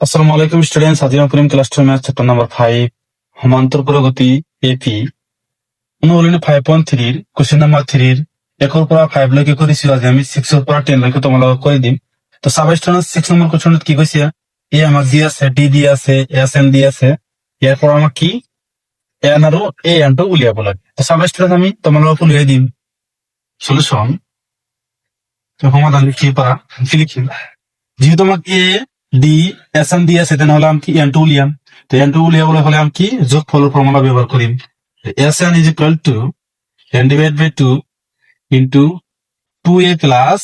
আসসালামু আলাইকুম student Sadia Karim class two math chapter number five সমান্তর প্রগতি এপি অনুলিন ফাইভ পয়েন্ট থ্রির কোশ্চেন নাম্বার থ্রির একর পর ফাইভ লৈকে করেছিল আজ আমি সিক্স এর পর টেন লৈকে তোমার করে দিম। তো সাব স্টুডেন্ট সিক্স নম্বর কোশ্চেন কি কইছে? এ আমাক দিয়ে আছে ডি দিয়ে আছে এস এন দিয়ে আছে। এরপর আমার কি? এন আর এ এন টো উলিয়াব লাগে। তো সাব স্টুডেন্ট আমি তোমার লোক উলিয়াই দিম। সলিউশন তো সমাধান লিখি পারা কি লিখিম যেহেতু আমাকে এ ডি এস এন দিয়ে আছে, তেনেহলে আমি কি এন টু উলিয়াম? তো এন টু উলিয়াবলে হলে আমি কি যোগ ফলের ফর্মুলা ব্যবহার করিম S N is equal to N divide by two into two A plus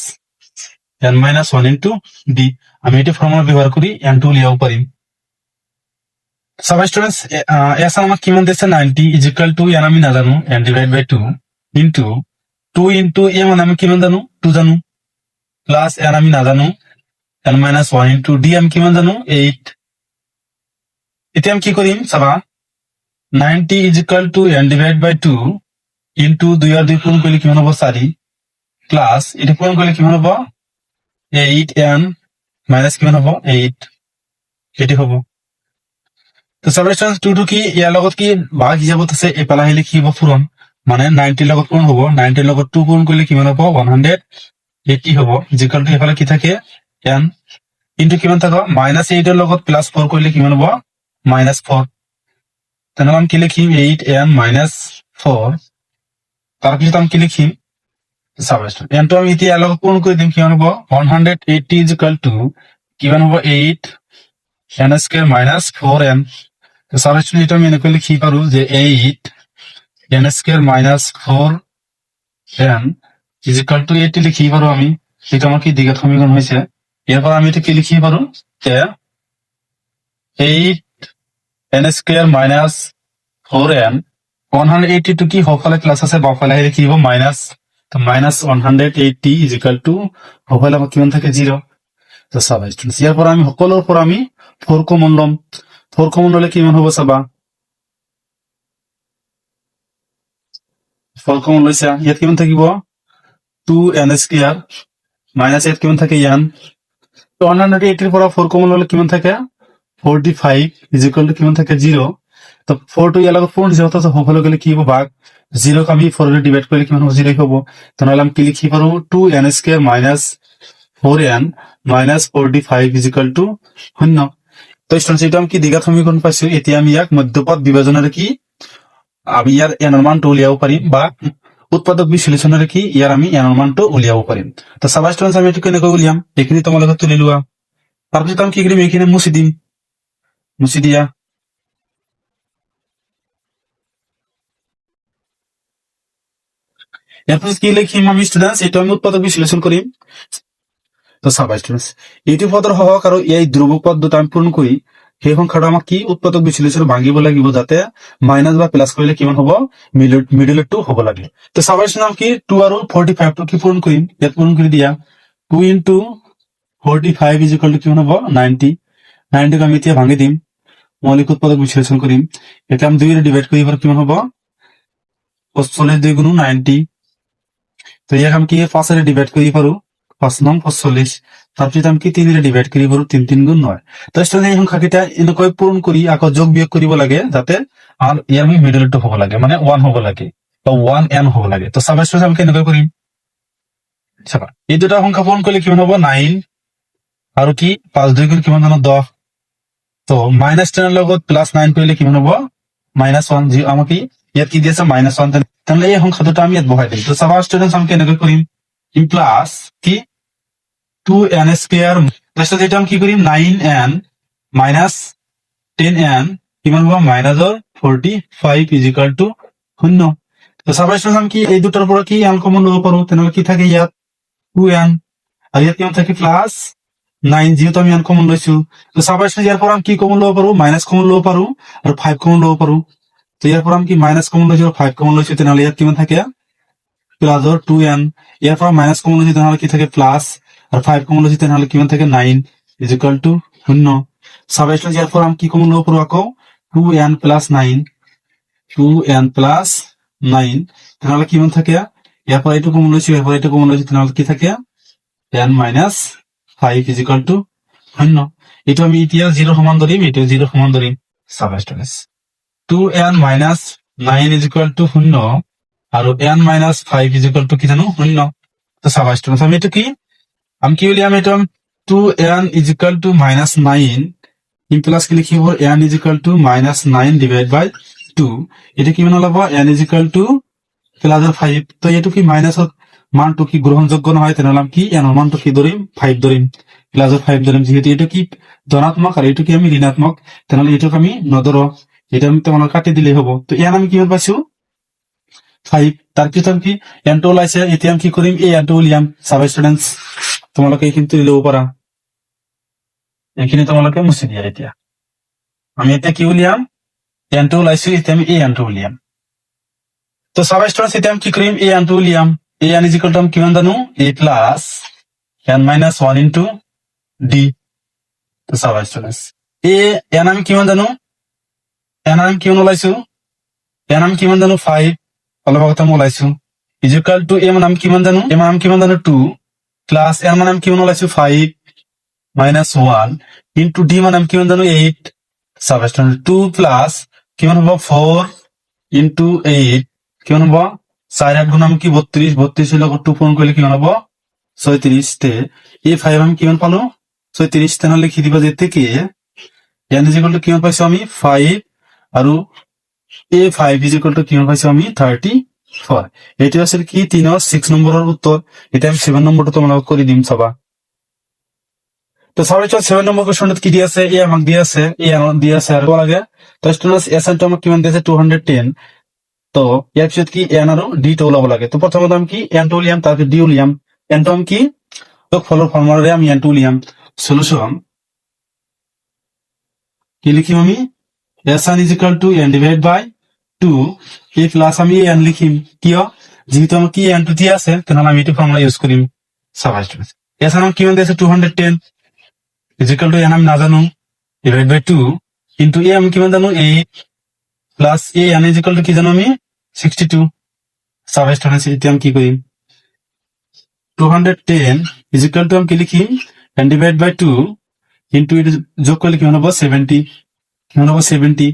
N minus one into D আমি এটি ফর্মুলা ব্যবহার করি এন টু উলিয়াও পারিম সবাই স্টুডেন্টস এস আমার কি মান দিচ্ছে ninety is equal to N আমি না জানো N divide by two into two into A মানে আমি কিমান জানো? টু জানো। প্লাস এন আমি না জানো N minus one into D আমি কিমান জানো? এইট এতিয়া আমি কি কৰিম চাবা? Ninety is equal to N divide by two into দুই আৰু দুই পূৰণ কৰিলে কিমান হ'ব? চাৰি। প্লাছ এইটো পূৰণ কৰিলে কিমান হ'ব? এইট এন মাইনাছ কিমান হ'ব? এইট সেইটো হ'ব তো চাবৰেচন টুটো কি? ইয়াৰ লগত কি ভাগ হিচাপত আছে? এইফালে আহিলে কি হ'ব? পূৰণ। মানে নাইনটিৰ লগত পূৰণ হ'ব? নাইনটিৰ লগত টু পূৰণ কৰিলে কিমান হ'ব? ওৱান হাণ্ড্ৰেড এইটি হ'ব? ইজিকেল টু এইফালে কি থাকে? এন ইন্টু কিমান থাকিব মাইনাছ এইটৰ লগত প্লাছ ফ'ৰ কৰিলে কিমান হ'ব? মাইনাছ ফ'ৰ তেনেহ'লে আমি কি লিখিম? এইট এন মাইনাছ ফ'ৰ তাৰপিছত আমি কি লিখিম? চাবৰেচন এনটো আমি এতিয়া ইয়াৰ লগত পূৰণ কৰি দিম? কিমান হ'ব? One hundred eighty is equal to কিমান হ'ব? Eight N square minus four N subtraction এইটো আমি এনেকৈ লিখি পাৰো যে eight N square minus four N is equal to eighty লিখি পাৰো আমি। সেইটো আমাৰ কি দ্বিঘাত সমীকৰণ হৈছে? পৰা আমি এইটো কি লিখিব পাৰো যে eight N square minus four N one hundred eighty to কি সৌফালে ক্লাছ আছে কি হ'ব মাইনাছ তো minus one hundred eighty is equal to সৌফালে আমাৰ কিমান থাকে জিৰ' তো চাবা students, ইয়াৰ পৰা আমি সকলোৰ পৰা আমি ফ'ৰ কমন ল'ম ফ'ৰ কমন ল'লে কিমান হ'ব চাবা? ফ'ৰ কমন লৈছা ইয়াত কিমান থাকিব? টু এন স্কুৱেৰ মাইনাছ ইয়াত কিমান থাকে ইয়ান ওৱান হাণ্ড্ৰেড এইটিৰ পৰা ফ'ৰ কমন ল'লে কিমান থাকে? Forty five is equal to কিমান থাকে? জিৰ' তো ফ'ৰটো ইয়াৰ লগত ফ'ৰ দিছে অৰ্থাৎ সফল গ'লে কি হ'ব? ভাগ জিৰ'ক আমি ফ'ৰেৰে ডিভাইড কৰিলে কিমান হ'ব? জিৰ' হ'ব। তেনেহ'লে আমি কি লিখি পাৰো? Two N square minus four N minus forty five is equal to শূন্য। তো students, এইটো আমি কি দীঘাত সমীকৰণ পাইছো? এতিয়া আমি ইয়াক মধ্যপদ বিভাজনেৰে কি আমি ইয়াৰ এনৰ মানটো উলিয়াব পাৰিম বা উৎপাদক বিশ্লেষণেৰে কি? ইয়াৰ আমি এনৰ উলিয়াব পাৰিম। তো students, আমি এইটো কেনেকৈ উলিয়াম? এইখিনি তোমালোকে তুলি লোৱা। তাৰপিছত আমি কি কৰিম? এইখিনি মুচি দিম। মুচি দিয়া। এরপর কি লিখিম আমি স্টুডেন্টস এটা আমি উৎপাদক বিশ্লেষণ করিম তো চাবা স্টুডেন্টস এইটো পদৰ সহক আৰু এই ধ্ৰুৱক পদ দুটা আমি পূৰণ কৰি সেই সংখ্যাটো আমাক কি উৎপাদক বিশ্লেষণ ভাঙিব লাগিব যাতে। মাইনাছ বা প্লাছ কৰিলে কিমান হ'ব? মিডিল টু হ'ব লাগে। তো চাবা স্টুডেন্ট কি টু আৰু ফৰ্টি ফাইভটো কি পূৰণ কৰিম? ইয়াত পূৰণ কৰি দিয়া। Two into forty five is equal to কিমান হ'ব? নাইনটি নাইনটিক আমি এতিয়া ভাঙি দিম। মৌলিক উৎপাদক বিশ্লেষণ কৰিম। এতিয়া আমি দুইৰে ডিভাইড কৰি পাৰো কিমান হ'ব? পঁচল্লিছ দুই গুণ নাইনটি তো ইয়াক আমি কি পাঁচেৰে ডিভাইড কৰি পাৰো? পাঁচ নং পঁচল্লিছ তাৰপিছত আমি কি ডিভাইড কৰি পাৰো তিন তিন গুণ নয় তো student, এই সংখ্যাকেইটা এনেকৈ পূৰণ কৰি আকৌ যোগ বিয়োগ কৰিব লাগে যাতে আমাৰ ইয়াৰ আমি মিডলটো হ'ব লাগে মানে ওৱান হ'ব লাগে বা ওৱান এন হ'ব লাগে। তো চাবা student, আমি কেনেকৈ কৰিম? চাবা এই দুটা সংখ্যা পূৰণ কৰিলে কিমান হ'ব? নাইন আৰু কি? পাঁচ দুই গুণ কিমান জানো? দহ। তো মাইনাছ টেনৰ লগত প্লাছ নাইন কৰিলে কিমান হ'ব? মাইনাছ ওৱান যি আমাক কি ইয়াত কি দি আছে মাইনাছ ওৱান তেনেহ'লে এই সংখ্যা দুটা আমি ইয়াত বহাই দিম। তো চাবা ষ্টুডেণ্টছ আমি কেনেকৈ কৰিম? প্লাছ কি টু এন স্কুৱেৰ তাৰপিছত এইটো আমি কি কৰিম nine N minus ten N কিমান হ'ব? মাইনাছৰ forty five is equal to শূন্য। তো আমি কি এই দুটাৰ পৰা কি এন কমন ল'ব পাৰো তেনেহ'লে কি থাকে ইয়াত? টু এন আৰু ইয়াত কিমান থাকে? প্লাছ নাইন যিহেতু আমি এন কমন লৈছো। তো ষ্টুডেণ্টছ ইয়াৰ পৰা আমি কি কমন ল'ব পাৰো? মাইনাছ কমন ল'ব পাৰো আৰু ফাইভ কমন ল'ব পাৰো। তো ইয়াৰ পৰা আমি কি মাইনাছ কমন লৈছো ফাইভ কমন লৈছো? তেনেহ'লে ইয়াত কিমান থাকে? প্লাছৰ টু এন ইয়াৰ পৰা মাইনাছ কমন লৈছো, তেনেহ'লে কি থাকে? প্লাছ আৰু ফাইভ কমন লৈছো তেনেহ'লে কিমান থাকে নাইন ইজ ইকুৱেল টু শূন্য। চাবাইছো ইয়াৰ পৰা আমি কি কমন ল'ব আকৌ? Two N plus nine two N plus nine তেনেহ'লে কিমান থাকে? পৰা এইটো কমন ইয়াৰ পৰা এইটো কমন লৈছো তেনেহ'লে কি থাকে? N minus five is equal to শূন্য। এইটো আমি এতিয়া জিৰ' সমান ধৰিম এইটো জিৰ' সমান চাবা students two N minus nine is equal to শূন্য আৰু N minus five is equal to কি জানো? শূন্য। চাবা ষ্টুডেণ্টছ আমি এইটো কি আমি কি উলিয়াম এইটো two N is two minus nine in plus কি লিখিব? N is equal to minus nine divide by two এইটো কিমান ওলাব এন ইজ ইকুৱেল টু প্লাছৰ ফাইভ তো এইটো কি মাইনাছৰ মানটো কি গ্ৰহণযোগ্য নহয়? তেনেহ'লে আমি কি এনৰ মানটো কি ধৰিম? ফাইভ ধৰিম। প্লাছৰ ফাইভ ধৰিম। যিহেতু এইটো কি ধনাত্মক আৰু এইটো কি আমি ঋণাত্মক, তেনেহ'লে এইটোক আমি নধৰো। এইটো আমি তোমালোকে কাটি দিলেই হ'ব। তো ইয়ান আমি কিমান পাইছো? ফাইভ তাৰপিছত আমি কি? এনটো ওলাইছে। এতিয়া আমি কি কৰিম? এই এনটো উলিয়াম। চাব ষ্টুডেণ্টছ তোমালোকে তুলি ল'ব পাৰা এইখিনি তোমালোকে মুচি দিয়া এতিয়া। আমি এতিয়া কি উলিয়াম? এনটো ওলাইছো এতিয়া আমি এই এনটো উলিয়াম। তো চাব ষ্টুডেণ্টছ এতিয়া আমি কি কৰিম, এই এনটো উলিয়াম। এই এন ইজিকেল টু কিমান জানো? A plus N minus one into D তো চাবা ষ্টুডেণ্টছ এ এন আমি কিমান জানো? এন আমি কিমান ওলাইছো? এন আমি কিমান জানো? ফাইভ অলপ আগতে আমি ওলাইছো। ইজিকেল টু এ আমি কিমান জানো? এ মানে আমি কিমান জানো? টু প্লাছ এন মানে আমি কিমান ওলাইছো five minus one into D মানে আমি কিমান জানো? এইট ষ্টুডেণ্ট টু প্লাছ কিমান হ'ব? ফ'ৰ ইনটু এইট কিমান হ'ব? চাৰি আঠ গুণ কি? বত্ৰিশ বত্ৰিশৰ লগত টু পূৰণ কৰিলে কিমান হ'ব? ছয়ত্ৰিশ তে। এই ফাইভ আমি কিমান পালো? ছয়ত্ৰিশ তেনেহ'লে লিখি দিবা যে থেকে এন ইজিকল টু কিমান পাইছো আমি? ফাইভ আৰু এ ফাইভ ইজিকল টু কিমান পাইছো আমি? থাৰ্টি ফ'ৰ এইটো আছিল কি? তিনৰ ছিক্স নম্বৰৰ উত্তৰ। এতিয়া আমি ছেভেন নম্বৰটো তোমালোকক কৰি দিম, চাবা। তো চাবলৈ চোৱা ছেভেন নম্বৰ কুৱেশ্যনটোত কি দি আছে? এ আমাক দি আছে, এ আমাক দি আছে আৰু লাগে। তো ষ্টুডেণ্টছ এছাইনটো আমাক কিমান দি আছে? টু হাণ্ড্ৰেড টেন তো ইয়াৰ পিছত কি? এন আৰু ডি টো ওলাব লাগে। তো প্ৰথমতে আমি কি? এন টো উলিয়াম তাৰপিছত ডি উলিয়াম। এনটো আমি কি? ফলৰ ফৰ্মুলাৰে আমি এনটো উলিয়াম। সলিউশন কি লিখিম আমি? S N is equal to N divide by two এই প্লাছ আমি এন লিখিম। কিয়? যিহেতু আমাৰ কি এন টো দিয়া আছে তেনেহ'লে আমি এইটো ফৰ্মুলা ইউজ কৰিম। চাবা এছ এন কিমান দি আছে? Two hundred ten is two N আমি নাজানো। ডিভাইড বাই টু কিন্তু এ আমি কিমান জানো? Eight plus A N is equal to কি জানো আমি? ছিক্সটি টু ষ্টুডেণ্টছ এতিয়া আমি কি কৰিম? Two hundred ten is two আমি কি লিখিম? N divide by two into এইটো যোগ কৰিলে কিমান হ'ব? ছেভেণ্টি কিমান হ'ব? ছেভেণ্টি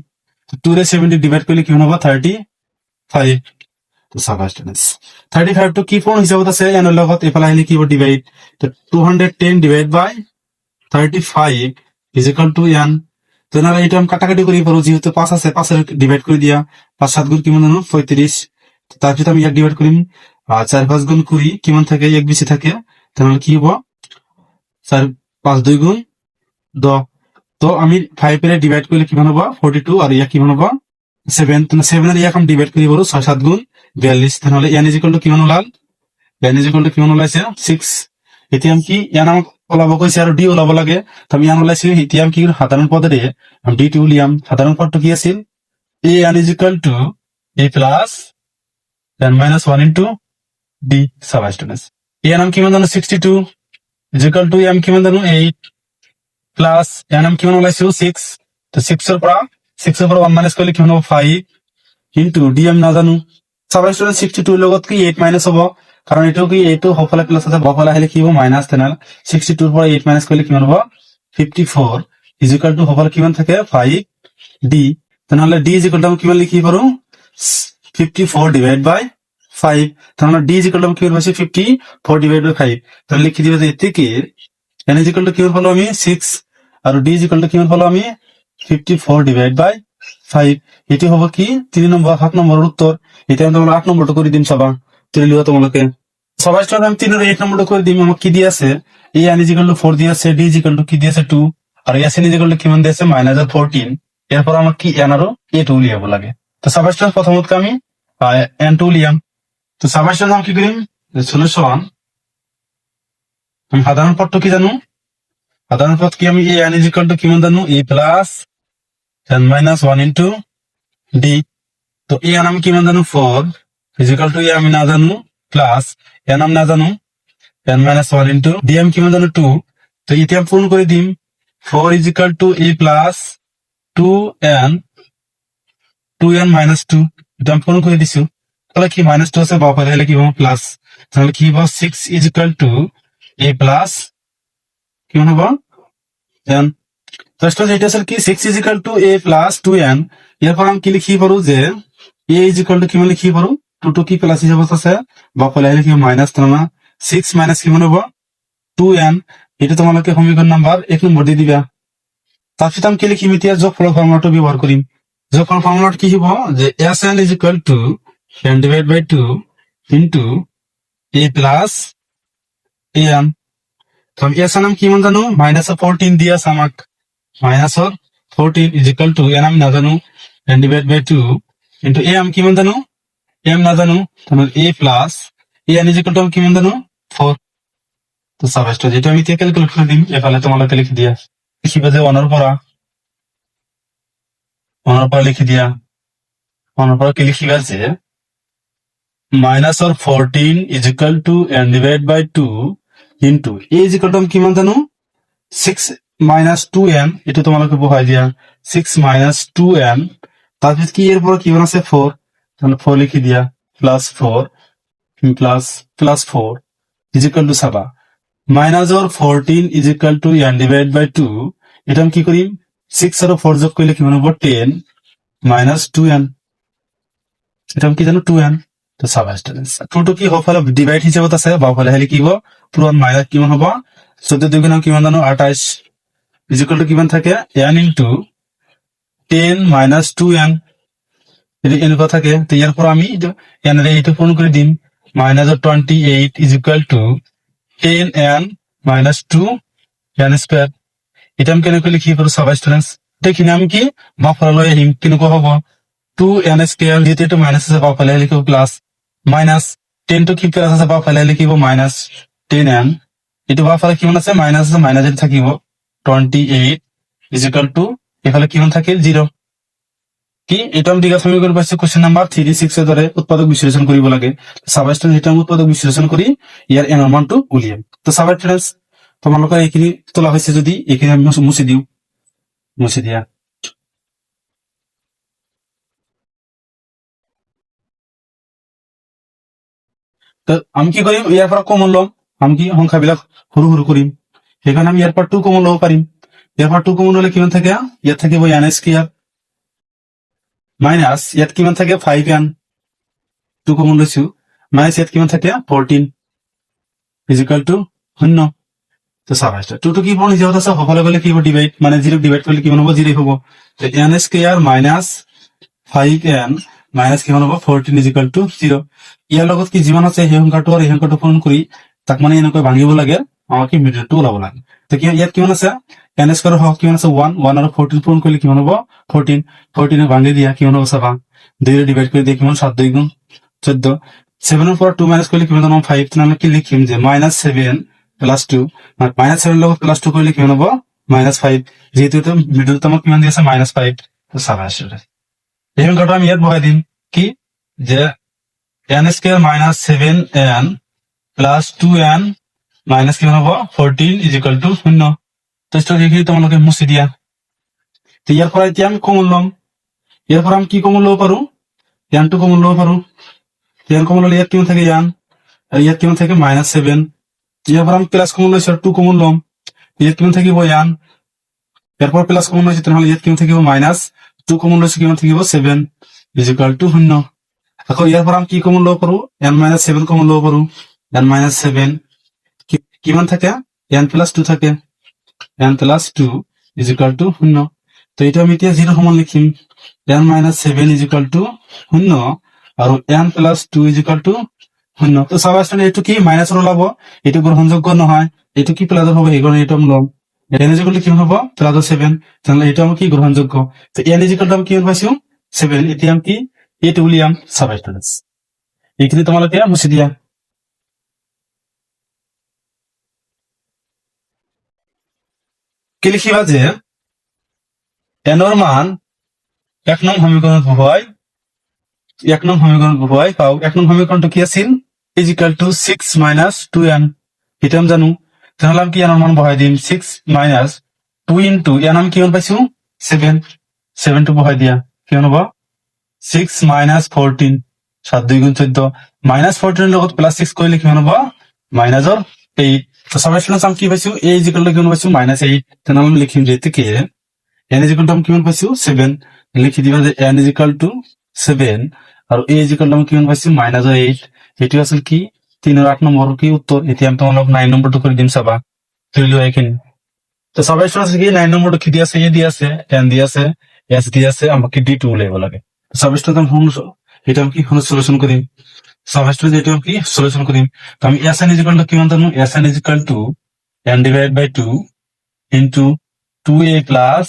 টু ৰে ছেভেণ্টি ডিভাইড কৰিলে কিমান হ'ব থাৰ্টি ফাইভ চাবা ষ্টুডেণ্টছ থাৰ্টি ফাইভটো কি ফৰ্ম হিচাপত আছে? এনৰ লগত এইফালে আহিলে কি হ'ব? Divide two hundred ten divide by thirty five is two N তেনেহ'লে এইটো আমি কাটাকাটি কৰিব পাৰো। যিহেতু পাঁচ আছে পাঁচেৰে ডিভাইড কৰি দিয়া। পাঁচ সাত গুণ কিমান জানো? পঁয়ত্ৰিশ। তাৰপিছত আমি ইয়াক ডিভাইড কৰিম। চাৰি, পাঁচ গুণ কুড়ি কিমান থাকে? এক বেছি থাকে। তেনেহ'লে কি হ'ব? চাৰি, পাঁচ, দুই গুণ দহ। তো আমি ফাইভেৰে ডিভাইড কৰিলে কিমান হ'ব? ফৰ্টি টু আৰু ইয়াক কিমান হ'ব? ছেভেন ছেভেনেৰে ইয়াক আমি ডিভাইড কৰিব পাৰো ছয়, সাত গুণ বিয়াল্লিছ। তেনেহ'লে এন ইজ ইকুৱেল টু কিমান ওলাল? এন ইজ ইকুৱেল টু কিমান ওলাইছে? ছিক্স এতিয়া আমি কি ইয়ান আমাক ওলাব কৈছে আৰু ডি ওলাব লাগে। তো আমি ইয়ান ওলাইছো, এতিয়া আমি কি সাধাৰণ পদেৰে আমি ডি টো উলিয়াম। সাধাৰণ পদটো কি আছিল? A N is equal to A plus N minus one into D চাবা ষ্টুডেণ্টছ ইয়াৰ নাম কিমান জানো? Sixty two is is equal to M কিমান জানো? এইট প্লাছ ইয়াৰ নাম কিমান ওলাইছো ছিক্স ছিক্সৰ পৰা ছিক্সৰ পৰা ওৱান মাইনাছ কৰিলে কিমান হ'ব ফাইভ ইন্টু ডি এম নাজানো চাবা ষ্টুডেণ্ট ছিক্সটি টুৰ লগত কি এইট মাইনাছ হ'ব? কাৰণ এইটো কি এইটো সফালে প্লাছ আছে বফালে আহিলে কি হ'ব? মাইনাছ তেনেহ'লে ছিক্সটি টুৰ পৰা এইট মাইনাছ কৰিলে কিমান হ'ব fifty four is equal to সফালে কিমান থাকে? ফাইভ ডি তেনেহ'লে ডি ইজিকেল টু আমি কিমান লিখিব পাৰো fifty four divide by five তাহলে ডি ইজিকাল টু কিমান পাইছি fifty four divide by five তাহলে লিখি দিবা যে এতে এন ইজিকাল টু কিমান পালো আমি সিক্স আৰু ডি ইজিকাল টু কিমান পালো আমি fifty four divide by five এটি হ'ব কি? তিনি নম্বৰ সাত নম্বৰৰ উত্তৰ এতিয়া আমি তোমালোকে আঠ নম্বৰটো কৰি দিম চাবা তুলি লোৱা তোমালোকে। সবাই স্টার আমি তিনের এইট নম্বরটা করে দিই আমাকে কি দিয়ে আছে? A N is equal to four দিয়ে আছে ডি ইজিকাল টু কি দিয়ে আছে? Two R S N is equal to কিমান দিয়ে আছে? মাইনাস ফোরটিন এরপর আমার কি এন আরও? এ টু লিয়াবো লাগে। তো সাবাস্টার প্রথমত আমি এন টু লিয়াম। তো সাবাস্টার নাম কি করিম? সলিউশন আমি সাধারণ পদটো কি জানো? সাধারণ পদ কি আমি এ এন ইজিকাল টু কিমান জানো? A plus N minus one into D. তো এ এন আমি কিমান জানো? ফোর ফিজিক্যাল টু এ আমি না জানো প্লাস এন আমি না জানো N minus one into D আমি কিমান জানো? টু। তো এতিয়া আমি পূৰণ কৰি দিম। Four is equal to A plus two N two N minus two. এটা আমি পূৰণ কৰি দিছো। তাহলে কি মাইনাস টু আছে? বাপারে হলে কি প্লাস তাহলে কি হব? Six is equal to A plus কিমান হব এন তো এটা আছিল কি? Six is equal to A plus two N এরপর আমি কি লিখি পারো যে এ ইজ ইকাল টু কিমান লিখি পারো টু টু কি প্লাস হিসাবত আছে বা ফলে লিখি মাইনাস না। সিক্স মাইনাস কিমান হব? টু এন এটা তোমালোকে সমীকরণ নাম্বার এক নম্বৰ দি দিবা। তাৰপিছত আমি কি লিখিম এতিয়া যোগফলৰ ফৰ্মুলাটো ব্যৱহাৰ কৰিম যোগফলৰ ফৰ্মুলাটো কি হব যে S N is equal to N divide by two into A plus A N তো আমি এন এম কিমান জানো মাইনাস ফোরটিন দিয়ে আমাক minus fourteen is two N আমি নাজানো divide by two into A আমি কিমান জানো এম নাজানো তাহলে A plus A N two আমি কিমান জানো ফোর তো সাবস্ট যেটা আমি ক্যালকুলেট করে দিম এফালে তোমালোকে লিখি দিয়া লিখিবা যে ওয়ানৰ পৰা ওৱানৰ পৰা লিখি দিয়া ওৱানৰ পৰা কি লিখিবা যে minus or fourteen is two N divide by two into A is equal to আমি কিমান জানো? সিক্স মাইনাস টু এন এটা তোমালোকে বহাই দিয়া। সিক্স মাইনাস টু এন তাৰপিছত কি এর পর কিমান আছে? ফোর তাহলে ফোর লিখি দিয়া। Plus four plus plus four is equal to চাবা। Minus or fourteen two N divide by two এটা আমি কি কৰিম? সিক্স আৰু ফোর যোগ কৰিলে কিমান হ'ব? টেন মাইনাস টু এন এটা আমি কি জানো? টু এন তো সাবস্টেন্স টুটো কি হফালে ডিভাইড হিচাপত আছে, বাওফালে হেলি কি হব? পূৰণ মাইনাস কিমান হ'ব? চৈধ্য দুগুণ কিমান জানো? আঠাইশ ইজিকেল টু কিমান থাকে? N into ten minus two N যদি এনেকুৱা থাকে, তো ইয়াৰ পৰা আমি এনেৰে এইটো পূৰণ কৰি দিম। Minus twenty eight is two ten N minus two N square এতিয়া আমি কেনেকৈ লিখিব পাৰো চাবা ষ্টুডেণ্টছ এইখিনি আমি কি? বাওঁফাললৈ আহিম, কেনেকুৱা হ'ব? টু এন স্কুৱেৰ যিহেতু এইটো মাইনাছ আছে, বাওঁফালে লিখিব প্লাছ মাইনাছ টেন টু কি প্লাছ আছে? বাওঁফালে লিখিব মাইনাছ টেন এন এইটো বাওঁফালে কিমান আছে? মাইনাছ আছে মাইনাছ এইটো থাকিব টুৱেণ্টি এইট ইজিকেল টু এইফালে কিমান থাকিল? জিৰ' কি? এইটো দীঘা সমীকৰণ পাইছো কুৱেশ্যন নাম্বাৰ থ্ৰী ছিক্সৰ দৰে উৎপাদক বিশ্লেষণ কৰিব লাগে। চাবাইষ্টন আমি উৎপাদক বিশ্লেষণ কৰি ইয়াৰ এনৰ মানটো উলিয়াম। তো চাবাই ফ্ৰেণ্ডছ তোমালোকৰ এইখিনি তোলা হৈছে যদি, এইখিনি আমি মুচি দিওঁ। মুচি দিয়া। তো আমি কি কৰিম? ইয়াৰ পৰা কমন ল'ম। আমি কি সংখ্যাবিলাক সৰু সৰু কৰিম? সেইকাৰণে আমি ইয়াৰ পৰা টু কমন ল'ব পাৰিম। ইয়াৰ পৰা টু কমন ল'লে কিমান থাকে? ইয়াত থাকিব এন এছ ইয়াৰ মাইনাছ ইয়াত কিমান থাকে? ফাইভ এন টু কমন লৈছো। মাইনাছ ইয়াত কিমান থাকে? ফৰ্টিন ফিজিকেল টু শূন্য। তো চাবা টু টু কি পূৰণ হিচাপত আছে সকলে গ'লে কি হ'ব? ডিভাইড মানে জিৰ' ডিভাইড কৰিলে কিমান হ'ব? জিৰ' হ'ব। N S square minus five N minus কিমান হ'ব? Fourteen is equal two zero' ইয়াৰ লগত কি যিমান আছে, সেই সংখ্যাটো আৰু এই সংখ্যাটো পূৰণ কৰি তাক মানে এনেকৈ ভাঙিব লাগে, আমাক মিডিলটো ওলাব লাগে। তো কি ইয়াত কিমান আছে? এন স্কোৱাৰ হওক কিমান আছে? ওৱান ওৱান আৰু ফৰ্টিন পূৰণ কৰিলে কিমান হ'ব? ফৰ্টিন ফৰ্টিনে ভাঙি দিয়া, কিমান হ'ব চাবা? দুইৰে ডিভাইড কৰি দিয়ে, কিমান? সাত দুই গুণ চৈধ্য। ছেভেনৰ পৰা টু মাইনাছ কৰিলে কিমান হ'ব? ফাইভ তেনেহ'লে কি লিখিম যে minus seven plus two minus seven লগত প্লাছ টু কৰিলে কিমান হ'ব? মাইনাছ ফাইভ যিহেতু মিডিলটো আমাক কিমান দি আছে? মাইনাছ ফাইভ চাবা এই সংখ্যাটো আমি ইয়াত বহাই দিম। কি? যে N square minus seven N plus two N minus কিমান হ'ব? ফৰ্টিন ইজ ইকুৱেল টু শূন্য। তো এইখিনি তোমালোকে মুচি দিয়া? তো ইয়াৰ পৰা এতিয়া আমি কমন ল'ম। ইয়াৰ পৰা আমি কি কমন ল'ব পাৰো? ইয়ানটো কমন ল'ব পাৰো। ইয়ান কমন ল'লে ইয়াত কিমান থাকে ইয়ান আৰু ইয়াত কিমান থাকে? মাইনাছ ছেভেন ইয়াৰ পৰা আমি প্লাছ কমন লৈছো আৰু টু কমন ল'ম। ইয়াত কিমান থাকিব ইয়ান ইয়াৰ পৰা প্লাছ কমন লৈছো তেনেহ'লে ইয়াত কিমান থাকিব? মাইনাছ টু কমন লৈছো কিমান থাকিব ছেভেন ইজ ইকুৱেল টু শূন্য। আকৌ ইয়াৰ পৰা আমি কি কমন ল'ব পাৰো এন মাইনাছ ছেভেন কমন ল'ব পাৰো এন মাইনাছ ছেভেন কিমান থাকে? এন প্লাছ টু থাকে। N plus two is equal to শূন্য। তো এইটো আমি এতিয়া জিৰ' সমান লিখিম N minus seven is equal to শূন্য আৰু N plus two is equal to শূন্য। তো চাবাচোন, এইটো কি মাইনাছৰ ওলাব? এইটো গ্ৰহণযোগ্য নহয়। এইটো কি প্লাজৰ হ'ব? সেইকাৰণে এইটো আমি ল'ম। এন ইজ ইকুৱেল টু কিমান হ'ব প্লাজৰ ছেভেন তেনেহ'লে এইটো আমাৰ কি গ্ৰহণযোগ্য তো এন ইজ ইকুৱেল টু পাইছো ছেভেন এতিয়া আমি কি? এইটো উলিয়াম ষ্টুডেণ্টছ এইখিনি তোমালোকে মুচি দিয়া। কি লিখিবা যে এনৰ মান এক নং সমীকৰণত বহুৱাই এক নং সমীকৰণত বহুৱাই পাওঁ। এক নং সমীকৰণটো কি আছিল? Is equal to six minus two N সেইটো আমি জানো। তেনেহ'লে কি এনৰ মান বহাই দিম? Six minus two into N আমি কিমান পাইছো? ছেভেন ছেভেনটো বহাই দিয়া। কিমান হ'ব? ছিক্স মাইনাছ ফৰ্টিন সাত দুই গুণ চৈধ্য। মাইনাছ ফৰ্টিনৰ লগত প্লাছ ছিক্স কৰিলে কিমান হ'ব? মাইনাছৰ এইট তো সবাই আমি কি পাইছো? এ ইজিকাল টু কিমান পাইছো? মাইনাস এইট তেনেহ'লে আমি লিখিম যে এতেকে এন ইজিকাল টু আমি কিমান পাইছো? সেভেন লিখি দিবা যে এন ইজিকাল টু সেভেন আৰু এ ইজিকাল টু আমি কিমান পাইছো? মাইনাস এইট এইটো আছিল কি? তিন আৰু আঠ নম্বৰ কি উত্তৰ এতিয়া আমি তোমালোক নাইন নম্বৰটো কৰি দিম, চাবা। ধৰি লোৱা এইখিনি তো সবাই স্টুডেন্টস কি নাইন নম্বৰটো কি দি আছে, এ দি আছে এন দি আছে এস দি আছে, আমাকে ডি টু উলিয়াব লাগে। সবাই শুনো এটা আমি কি সলিউশন সবাই স্টুডেন্ট এইটো আমি কি সলিউশন কৰিম তো আমি এস এন ইজিকাল টু কিমান জানো S N is equal to N divide by two into two A plus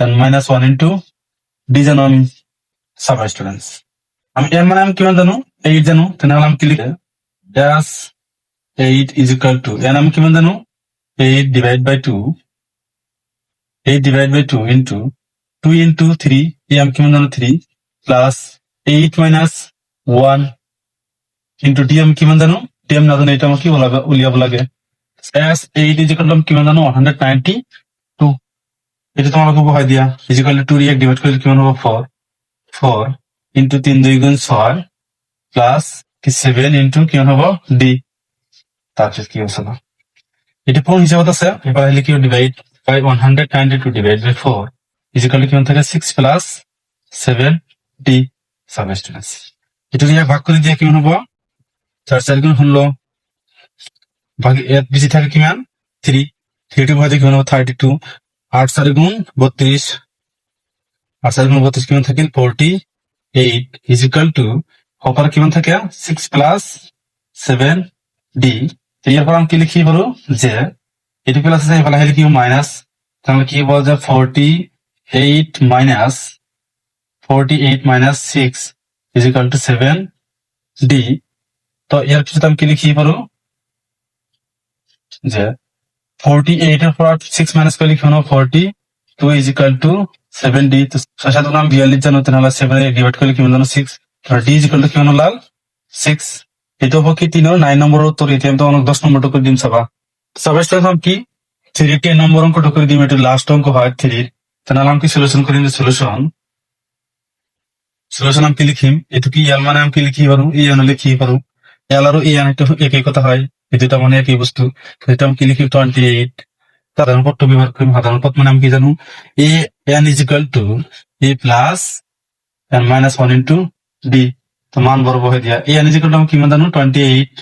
N minus one into D জানো আমি? সবাই স্টুডেন্টস আমি এন মানে আমি কিমান জানো এইট জানো? তেনেহ'লে আমি কি লিখে? S eight is is equal to N আমি কিমান জানো? Eight divide by two eight divide by two into two into three এই আমি কিমান জানো? Three plus eight minus one into D আমি কিমান জানো? ডি আমি নাজানো এটা আমাকে ওলাব উলিয়াব লাগে। এস এইট ইজিকাল টু আমি কিমান জানো? ওৱান হাণ্ড্ৰেড নাইনটি টু এটা তোমালোকে বহাই দিয়া। ইজ ইজিকাল টু রিয়াক ডিভাইড কৰিলে কিমান হ'ব ফ'ৰ ফ'ৰ ইন্টু তিন দুই গুণ ছয় প্লাস কি সেভেন ইন্টু কিমান হ'ব ডি তাৰপিছত কি হৈছে না এটা পূৰ্ণ হিচাপত আছে? এবাৰ আহিলে কি divide by one hundred ninety two divide by four ইজিকালি কিমান থাকে? ছিক্স প্লাস সেভেন ডি সাব স্টুডেন্টস এটা দিয়ে ভাগ করে দিয়ে কিমান হ'ব চার চার গুণ ষোল্ল। ভাগ ইয়াত বেশি থাকে কিমান? থ্রি থ্রি টু ভাগে কিমান হ'ব? থাৰ্টি টু আঠ, চাৰি গুণ বত্ৰিশ। আঠ, চাৰি গুণ বত্ৰিশ কিমান থাকিল? ফৰ্টি এইট ইজিকাল টু অপাৰ কিমান থাকে? ছিক্স প্লাস সেভেন ডি পৰা আমি কি লিখি পাৰো যে এইটো প্লাস আছে এইফালে আহিলে কি মাইনাস তাহলে কি হ'ব যে forty eight minus forty eight minus six is equal to seven D তো ইয়াৰ পিছত আমি কি লিখি পাৰো যে ফৰ্টি এইটৰ পৰা ছিক্স মাইনাছ কৰিলে কিমান হ'ব forty two is equal to seven D সাত নাম বিয়াল্লিছ জানো তেনেহ'লে ছেভেন ডিভাইড কৰিলে কিমান জানো ছিক্স ডি ইজিকাল টু কিমান ওলাল ছিক্স এইটো হ'ব কি তিনৰ? নাইন নম্বৰৰ উত্তৰ। এতিয়া আমি তোমালোক দহ নম্বৰটো কৰি দিম, চাবা। চাবা স্টেপ কি? থ্রি টেন নম্বর অঙ্কটা করে দিম। এটা লাস্ট অঙ্ক হয় থ্রির তাহলে আমি কি সলিউশন করিম সলিউশন সলিউশন আমি কি লিখিম? এইটো কি? এল মানে আমি কি লিখি পাৰো? ই এন লিখি পাৰো। এল আৰু ই এইটো একেই কথা হয়। এই দুটা মানে একই বস্তু। সেইটো আমি কি লিখিম? টুৱেণ্টি এইট সাধারণ পত্র ব্যবহার করিম সাধারণ পদ মানে আমি কি জানো? A N is equal to A plus N minus one into D মান বরাবর হয়ে দিয়া A N is equal to কিমান জানো? Twenty eight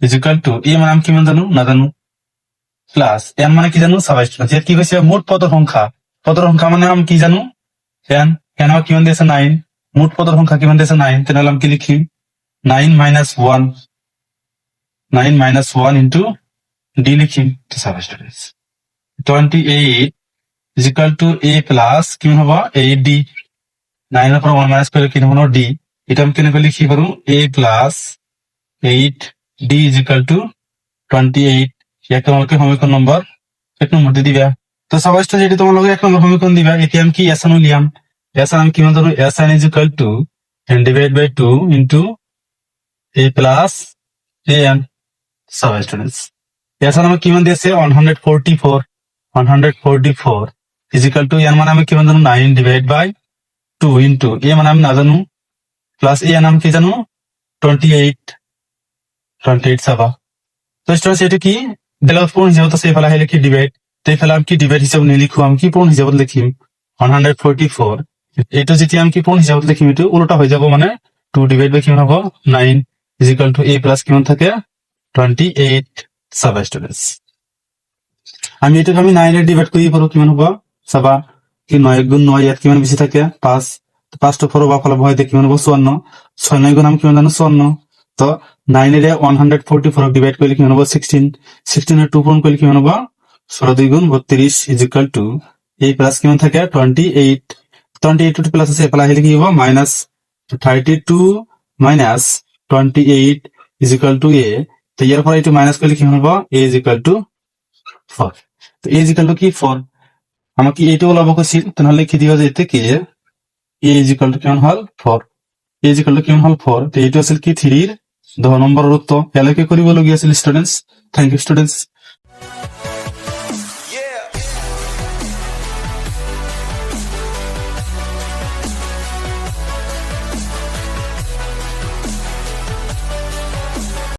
is equal to A মানে আমি কিমান জানো। নাজানো প্লাস এন মানে কি জানো? সাবাইশ ইয়াত কি কৈছে মুঠ পদৰ সংখ্যা। পদৰ সংখ্যা মানে আমি কি জানো? এন এন আমাক কিমান দিছে নাইন মুঠ পদৰ সংখ্যা কিমান দিছে নাইন তেনেহ'লে আমি কি লিখিম nine minus one nine minus one into D চাবা students twenty eight is equal to A plus কিমান হ'ব? এ ডি নাইনৰ পৰা ওৱান মাইনাছ কৰিলে কিমান হ'ব ডি এটা আমি কেনেকৈ লিখি পাৰো A plus eight D is equal to twenty eight এক তোমালোকে সমীকরণ নম্বর এক নম্বরটি দিবা। তো সবাই যেটি তোমালোকে এক নম্বর সমীকরণ দিবা এতিয়া আমি কি এস এন উলিয়াম এস এন আমি কিমান ধরো S N is equal to N divide by two into A plus A N সবাই স্টুডেন্টস এস এন আমাকে কিমান দিয়েছে? One hundred forty four one hundred forty four is equal to N মানে আমি কিমান জানো nine divide by two into A মানে আমি নাজানো প্লাস এ এন আমি কি জানো? টুৱেণ্টি এইট টুৱেণ্টি এইট চাবা তো স্টুডেন্টস এটা কি? বেলেগত পূৰ্ণ হিচাপত আছে এইফালে আহিলে ডিভাইড তো এইফালে আমি কি ডিভাইড হিচাপত নিলিখো আমি কি পূৰ্ণ হিচাপত লিখিম ওৱান হাণ্ড্ৰেড ফৰ্টি ফ'ৰ এইটো যেতিয়া আমি কি পূৰ্ণ হিচাপত লিখিম এইটো ওলোটা হৈ যাব মানে টু ডিভাইড বাই কিমান হ'ব? Nine is equal to A plus কিমান থাকে? টুৱেণ্টি এইট চাবা ষ্টুডেণ্টছ আমি এইটোক আমি নাইনে ডিভাইড কৰিব পাৰো কিমান হ'ব? চাবা কি নয় গুণ নয় ইয়াত কিমান বেছি থাকে? পাঁচ। পাঁচটো ফ'ৰ বা ফালে বহাই দিয়ে কিমান হ'ব? চুৱান্ন। ছয় নয় গুণ আমি কিমান জানো? চুৱান্ন। তো নাইনেৰে ওৱান হাণ্ড্ৰেড ফৰ্টি ফ'ৰক ডিভাইড কৰিলে কিমান হ'ব? ছিক্সটিন ছিক্সটিনৰ টু পূৰণ কৰিলে কিমান হ'ব? ষোল্ল দুই গুণ বত্ৰিশ ইজিকেল টু এই প্লাছ কিমান থাকে? Twenty eight twenty eight plus আছে, এইফালে আহিলে কি হ'ব? Minus thirty two minus twenty eight is equal to A তো ইয়াৰ পৰা এইটো মাইনাছ কৰিলে কিমান হ'ব? এ ইজিকেল টু ফ'ৰ তো এ ইজিকেল টু কি? ফ'ৰ আমাক কি এইটো ওলাব কৈছিল তেনেহ'লে লিখি দিব যে a is a is equal to কেমন হ'ল ফ'ৰ এ ইজিকেল টু কিমান হ'ল ফোর এইটো আছিল কি থ্ৰীৰ দহ নম্বৰৰ উত্তৰ ইয়ালৈকে কৰিবলগীয়া আছিল স্টুডেন্টস থেংক ইউ ষ্টুডেণ্টছ